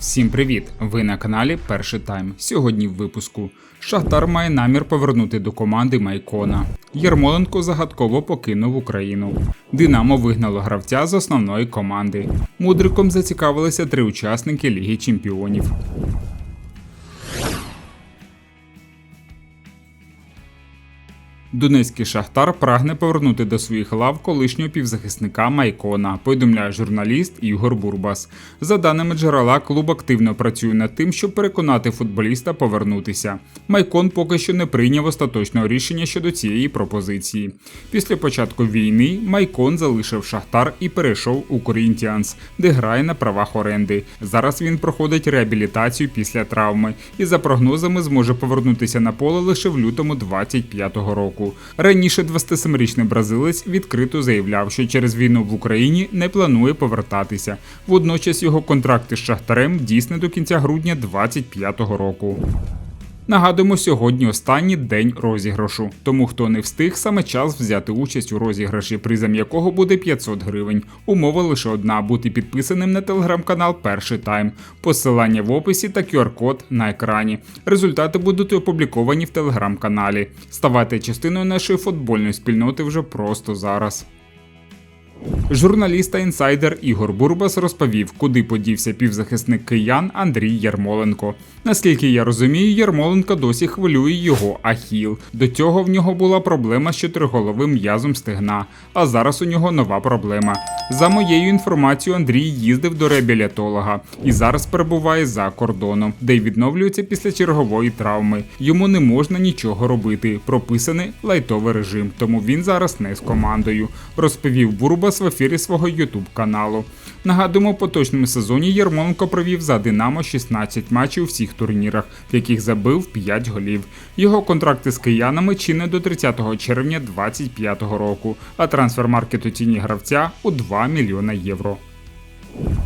Всім привіт! Ви на каналі Перший Тайм. Сьогодні в випуску. Шахтар має намір повернути до команди Майкона. Ярмоленко загадково покинув Україну. Динамо вигнало гравця з основної команди. Мудриком зацікавилися три учасники Ліги Чемпіонів. Донецький шахтар прагне повернути до своїх лав колишнього півзахисника Майкона, повідомляє журналіст Ігор Бурбас. За даними джерела, клуб активно працює над тим, щоб переконати футболіста повернутися. Майкон поки що не прийняв остаточного рішення щодо цієї пропозиції. Після початку війни Майкон залишив шахтар і перейшов у Корінтіанс, де грає на правах оренди. Зараз він проходить реабілітацію після травми і за прогнозами зможе повернутися на поле лише в лютому 25-го року Раніше 27-річний бразилець відкрито заявляв, що через війну в Україні не планує повертатися. Водночас його контракти з Шахтарем дійсне до кінця грудня 25-го року. Нагадуємо, сьогодні останній день розіграшу. Тому хто не встиг, саме час взяти участь у розіграші, призом якого буде 500 гривень. Умова лише одна бути підписаним на телеграм-канал Перший тайм. Посилання в описі та QR-код на екрані. Результати будуть опубліковані в телеграм-каналі. Ставайте частиною нашої футбольної спільноти вже просто зараз. Журналіст та інсайдер Ігор Бурбас розповів, куди подівся півзахисник киян Андрій Ярмоленко. Наскільки я розумію, Ярмоленко досі хвилює його ахіл. До цього в нього була проблема з чотириголовим м'язом стегна, а зараз у нього нова проблема. За моєю інформацією, Андрій їздив до реабілітолога і зараз перебуває за кордоном, де й відновлюється після чергової травми. Йому не можна нічого робити. Прописаний лайтовий режим, тому він зараз не з командою. Розповів Бурбас в ефірі свого ютуб каналу. Нагадуємо, у поточному сезоні Єрмоленко провів за Динамо 16 матчів у всіх турнірах, в яких забив 5 голів. Його контракти з киянами чинне до 30 червня 2025 року, а трансфер маркету ціні гравця у 2 мільйона євро.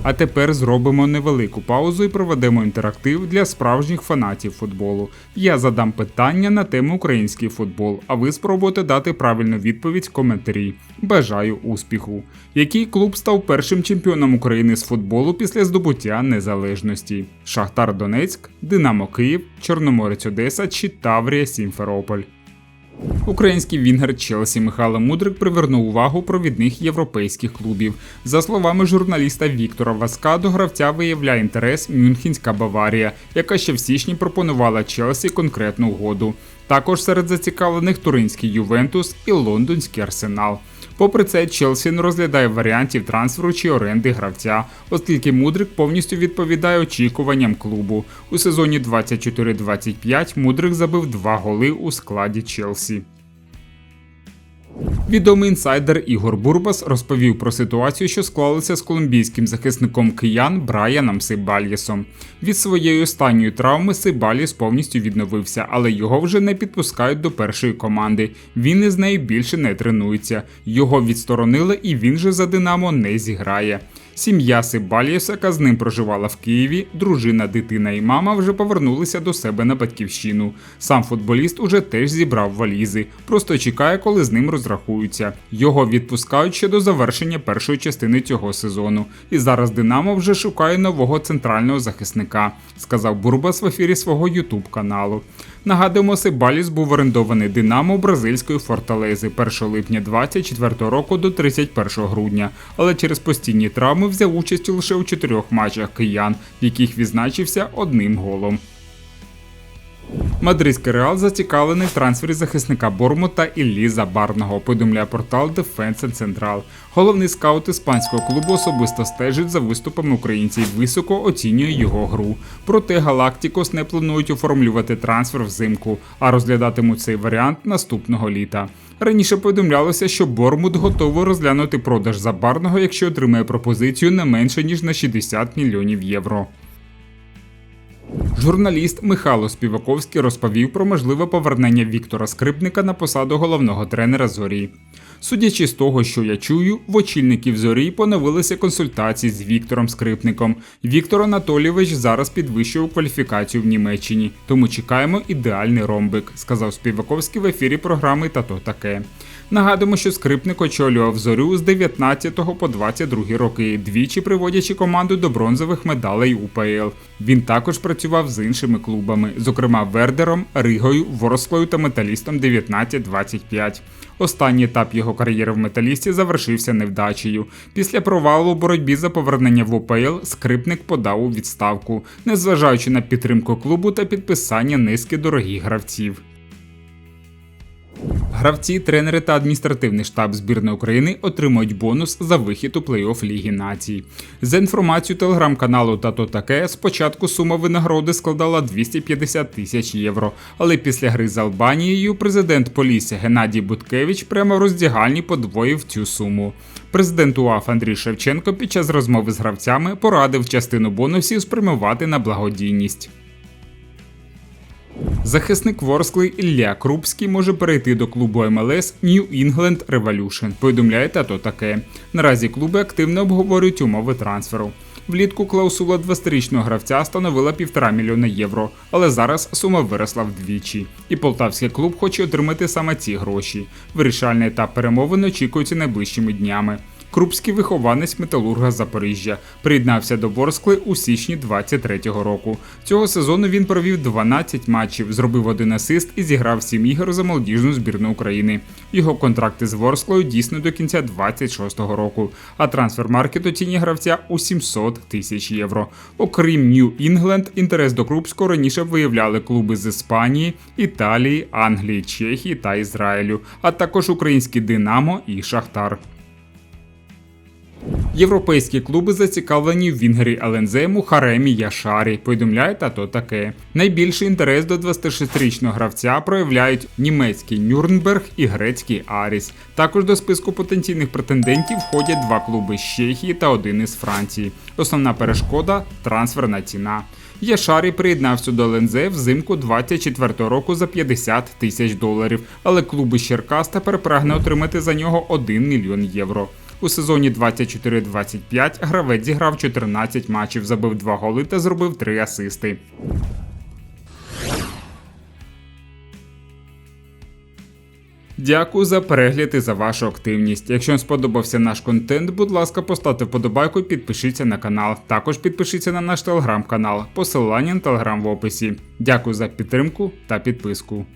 А тепер зробимо невелику паузу і проведемо інтерактив для справжніх фанатів футболу. Я задам питання на тему український футбол, а ви спробуйте дати правильну відповідь в коментарі. Бажаю успіху! Який клуб став першим чемпіоном України з футболу після здобуття незалежності? Шахтар Донецьк, Динамо Київ, Чорноморець Одеса чи Таврія Сімферополь? Український вінгер Челсі Михайло Мудрик привернув увагу провідних європейських клубів. За словами журналіста Віктора Васка, до гравця виявляє інтерес Мюнхенська Баварія, яка ще в січні пропонувала Челсі конкретну угоду. Також серед зацікавлених туринський Ювентус і лондонський арсенал. Попри це, Челсі не розглядає варіантів трансферу чи оренди гравця, оскільки Мудрик повністю відповідає очікуванням клубу. У сезоні 24-25 Мудрик забив два голи у складі Челсі. Відомий інсайдер Ігор Бурбас розповів про ситуацію, що склалася з колумбійським захисником киян Брайаном Сибальєсом. Від своєї останньої травми Сибаліс повністю відновився, але його вже не підпускають до першої команди. Він із нею більше не тренується. Його відсторонили, і він же за Динамо не зіграє. Сім'я Сибалієса, яка з ним проживала в Києві, дружина, дитина і мама вже повернулися до себе на батьківщину. Сам футболіст уже теж зібрав валізи, просто чекає, коли з ним розрахуються. Його відпускають ще до завершення першої частини цього сезону. І зараз Динамо вже шукає нового центрального захисника, сказав Бурбас в ефірі свого ютуб каналу. Нагадуємо, Сибаліс був орендований Динамо бразильської форталези 1 липня 2024 року до 31 грудня, але через постійні травми взяв участь лише у чотирьох матчах киян, в яких відзначився одним голом. Мадридський реал зацікавлений в трансфері захисника Бормута Іллі Забарного, повідомляє портал Defense Central. Головний скаут іспанського клубу особисто стежить за виступами українців, високо оцінює його гру. Проте Галактикос не планують оформлювати трансфер взимку, а розглядатимуть цей варіант наступного літа. Раніше повідомлялося, що Бормут готовий розглянути продаж забарного, якщо отримає пропозицію не менше ніж на 60 мільйонів євро. Журналіст Михайло Співаковський розповів про можливе повернення Віктора Скрипника на посаду головного тренера зорі. Судячи з того, що я чую, в очільників зорі поновилися консультації з Віктором Скрипником. Віктор Анатолійович зараз підвищував кваліфікацію в Німеччині, тому чекаємо ідеальний ромбик, сказав Співаковський в ефірі програми Та то таке. Нагадуємо, що скрипник очолював зорю з 19 по 22 роки, двічі приводячи команду до бронзових медалей УПЛ. Він також працював з іншими клубами, зокрема Вердером, Ригою, Ворсклою та Металістом 19-25. Останній етап його кар'єри в металісті завершився невдачею. Після провалу у боротьбі за повернення в УПЛ скрипник подав у відставку, незважаючи на підтримку клубу та підписання низки дорогих гравців. Гравці, тренери та адміністративний штаб збірної України отримують бонус за вихід у плей-офф Ліги націй. За інформацією телеграм-каналу Тато таке, спочатку сума винагороди складала 250 тисяч євро. Але після гри з Албанією президент Полісся Геннадій Буткевич прямо в роздягальні подвоїв цю суму. Президент УАФ Андрій Шевченко під час розмови з гравцями порадив частину бонусів спрямувати на благодійність. Захисник Ворскли Ілля Крупський може перейти до клубу МЛС New England Revolution, повідомляє тато таке. Наразі клуби активно обговорюють умови трансферу. Влітку клаусула 20-річного гравця становила півтора мільйона євро, але зараз сума виросла вдвічі. І полтавський клуб хоче отримати саме ці гроші. Вирішальний етап перемовин очікується найближчими днями. Крупський вихованець металурга Запоріжжя приєднався до Ворскли у січні 23-го року. Цього сезону він провів 12 матчів, зробив один асист і зіграв 7 ігор за молодіжну збірну України. Його контракти з Ворсклою дійсно до кінця 26-го року, а трансфер-маркет оцінює гравця у 700 тисяч євро. Окрім Нью Інгленд, інтерес до Крупського раніше виявляли клуби з Іспанії, Італії, Англії, Чехії та Ізраїлю, а також українські Динамо і Шахтар. Європейські клуби зацікавлені в Вінгері ЛНЗ Мухаремі Яшарі, повідомляє тато таке. Найбільший інтерес до 26-річного гравця проявляють німецький Нюрнберг і грецький Аріс. Також до списку потенційних претендентів входять два клуби з Чехії та один із Франції. Основна перешкода трансферна ціна. Яшарі приєднався до ЛНЗ взимку 24-го року за 50 тисяч доларів, але клуб із Черкас тепер прагне отримати за нього 1 мільйон євро. У сезоні 24-25 гравець зіграв 14 матчів, забив 2 голи та зробив 3 асисти. Дякую за перегляд і за вашу активність. Якщо вам сподобався наш контент, будь ласка, поставте вподобайку і підпишіться на канал. Також підпишіться на наш телеграм-канал. Посилання на телеграм в описі. Дякую за підтримку та підписку.